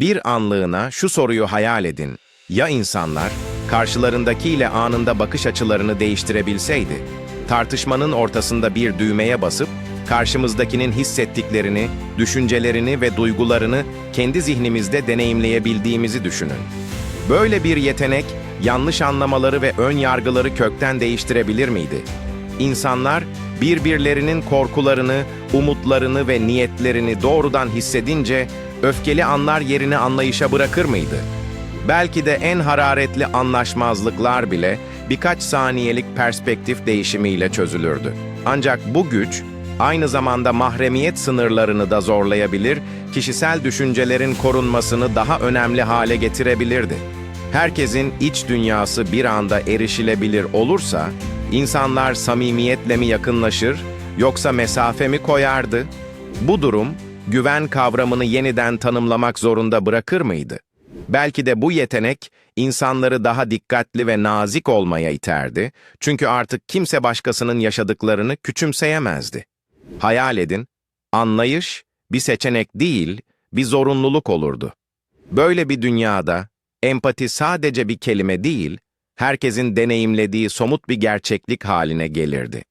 Bir anlığına şu soruyu hayal edin. Ya insanlar karşılarındakiyle anında bakış açılarını değiştirebilseydi? Tartışmanın ortasında bir düğmeye basıp karşımızdakinin hissettiklerini, düşüncelerini ve duygularını kendi zihnimizde deneyimleyebildiğimizi düşünün. Böyle bir yetenek yanlış anlamaları ve ön yargıları kökten değiştirebilir miydi? İnsanlar birbirlerinin korkularını, umutlarını ve niyetlerini doğrudan hissedince öfkeli anlar yerini anlayışa bırakır mıydı? Belki de en hararetli anlaşmazlıklar bile birkaç saniyelik perspektif değişimiyle çözülürdü. Ancak bu güç aynı zamanda mahremiyet sınırlarını da zorlayabilir, kişisel düşüncelerin korunmasını daha önemli hale getirebilirdi. Herkesin iç dünyası bir anda erişilebilir olursa, insanlar samimiyetle mi yakınlaşır, yoksa mesafe mi koyardı? Bu durum, güven kavramını yeniden tanımlamak zorunda bırakır mıydı? Belki de bu yetenek, insanları daha dikkatli ve nazik olmaya iterdi, çünkü artık kimse başkasının yaşadıklarını küçümseyemezdi. Hayal edin, anlayış bir seçenek değil, bir zorunluluk olurdu. Böyle bir dünyada, empati sadece bir kelime değil, herkesin deneyimlediği somut bir gerçeklik haline gelirdi.